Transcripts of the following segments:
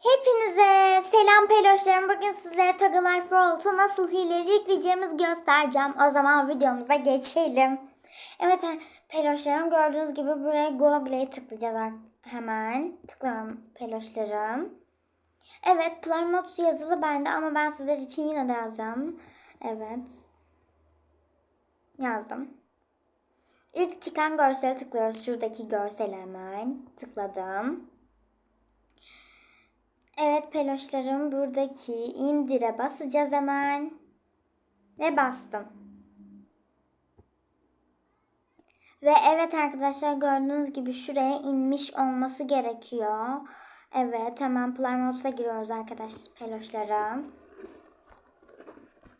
Hepinize selam peloşlarım. Bugün sizlere Toggle Life World'u nasıl hileli yükleyeceğimizi göstereceğim. O zaman videomuza geçelim. Evet peloşlarım gördüğünüz gibi buraya Google'e tıklayacağız hemen. Tıklıyorum peloşlarım. Evet Plymouth yazılı bende ama ben sizler için yine de yazacağım. Evet. Yazdım. İlk çıkan görsele tıklıyoruz. Şuradaki görsele hemen. Tıkladım. Evet peloşlarım buradaki indire basacağız hemen. Ve bastım. Ve evet arkadaşlar gördüğünüz gibi şuraya inmiş olması gerekiyor. Evet hemen Plymouth'a giriyoruz arkadaş peloşlarım.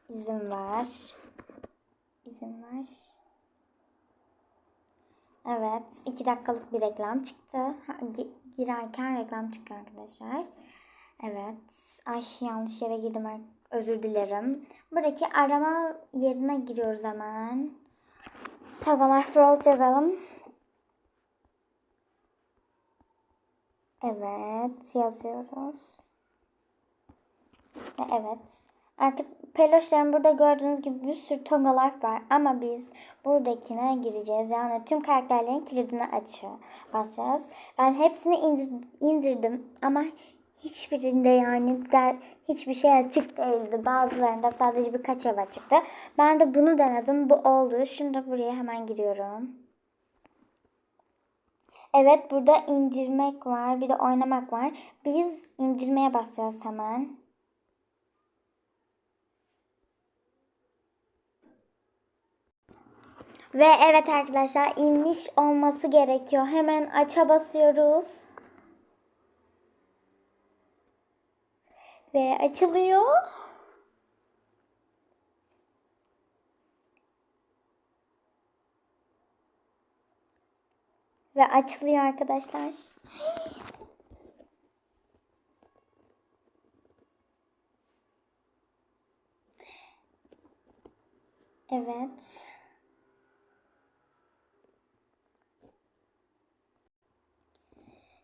İzin ver. İzin ver. Evet. iki dakikalık bir reklam çıktı. Girerken reklam çıkıyor arkadaşlar. Evet. Ay yanlış yere girdim. Özür dilerim. Buradaki arama yerine giriyoruz hemen. Tagalar Fraud yazalım. Evet. Yazıyoruz. Ve evet. Arka, peloşların burada gördüğünüz gibi bir sürü Tonga Life var ama biz buradakine gireceğiz. Yani tüm karakterlerin kilidini açı basacağız. Ben hepsini indir- indirdim ama hiçbirinde yani der, hiçbir şey açık değildi. Bazılarında sadece birkaç ev açıktı. Ben de bunu denedim. Bu oldu. Şimdi buraya hemen giriyorum. Evet burada indirmek var. Bir de oynamak var. Biz indirmeye basacağız hemen. Ve evet arkadaşlar inmiş olması gerekiyor. Hemen aça basıyoruz. Ve açılıyor. Ve açılıyor arkadaşlar. Evet.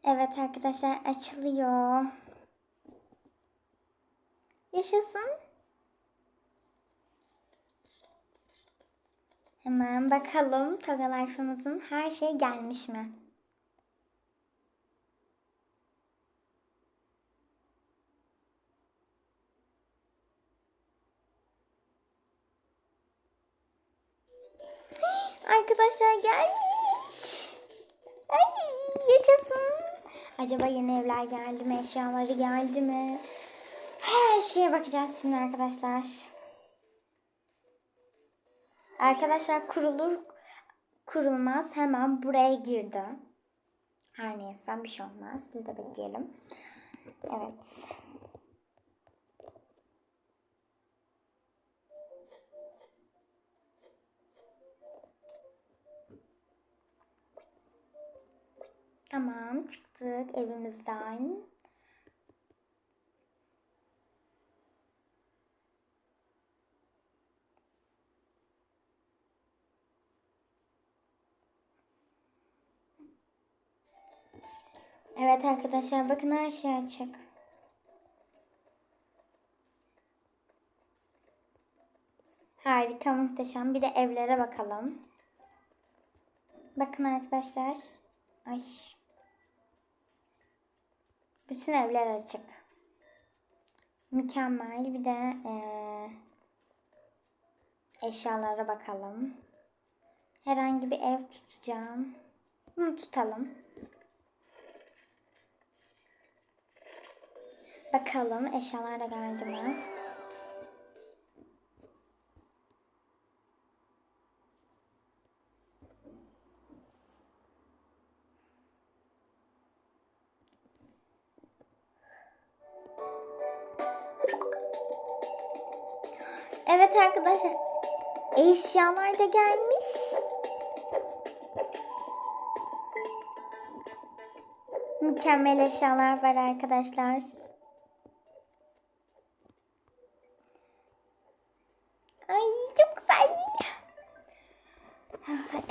Evet arkadaşlar açılıyor. Yaşasın. Hemen bakalım Toga her şey gelmiş mi? Arkadaşlar gelmiş. Ay yaşasın. Acaba yeni evler geldi mi? Eşyaları geldi mi? Her şeye bakacağız şimdi arkadaşlar. Arkadaşlar kurulur kurulmaz hemen buraya girdi. Her neyse bir şey olmaz. Biz de bekleyelim. Evet. Tamam çıktık evimizden. Evet arkadaşlar bakın her şey açık. Harika muhteşem. Bir de evlere bakalım. Bakın arkadaşlar. Ay. Bütün evler açık. Mükemmel. Bir de eee, eşyalara bakalım. Herhangi bir ev tutacağım. Bunu tutalım. Bakalım eşyalar da geldi mi? Evet arkadaşlar. Eşyalar da gelmiş. Mükemmel eşyalar var arkadaşlar.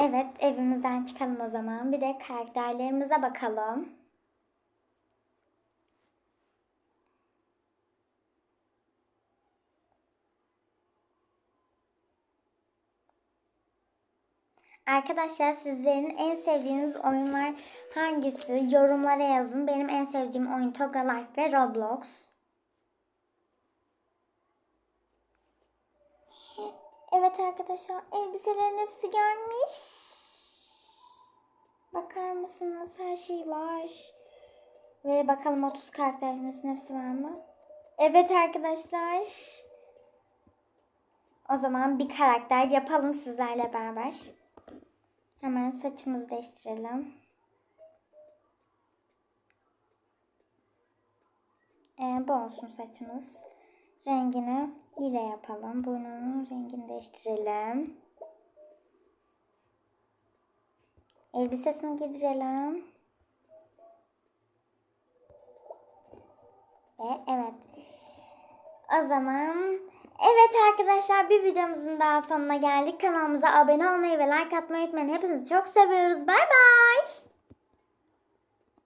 Evet, evimizden çıkalım o zaman. Bir de karakterlerimize bakalım. Arkadaşlar sizlerin en sevdiğiniz oyunlar hangisi? Yorumlara yazın. Benim en sevdiğim oyun Toga Life ve Roblox. Evet arkadaşlar elbiselerin hepsi gelmiş. Bakar mısınız? Her şey var. Ve bakalım 30 karakterimizin hepsi var mı? Evet arkadaşlar. O zaman bir karakter yapalım sizlerle beraber. Hemen saçımızı değiştirelim. Ee, bu olsun saçımız. Rengini lila yapalım. Burnunun rengini değiştirelim. Elbisesini giydirelim. Ve evet. O zaman evet arkadaşlar bir videomuzun daha sonuna geldik. Kanalımıza abone olmayı ve like atmayı unutmayın. Hepinizi çok seviyoruz. Bay bay.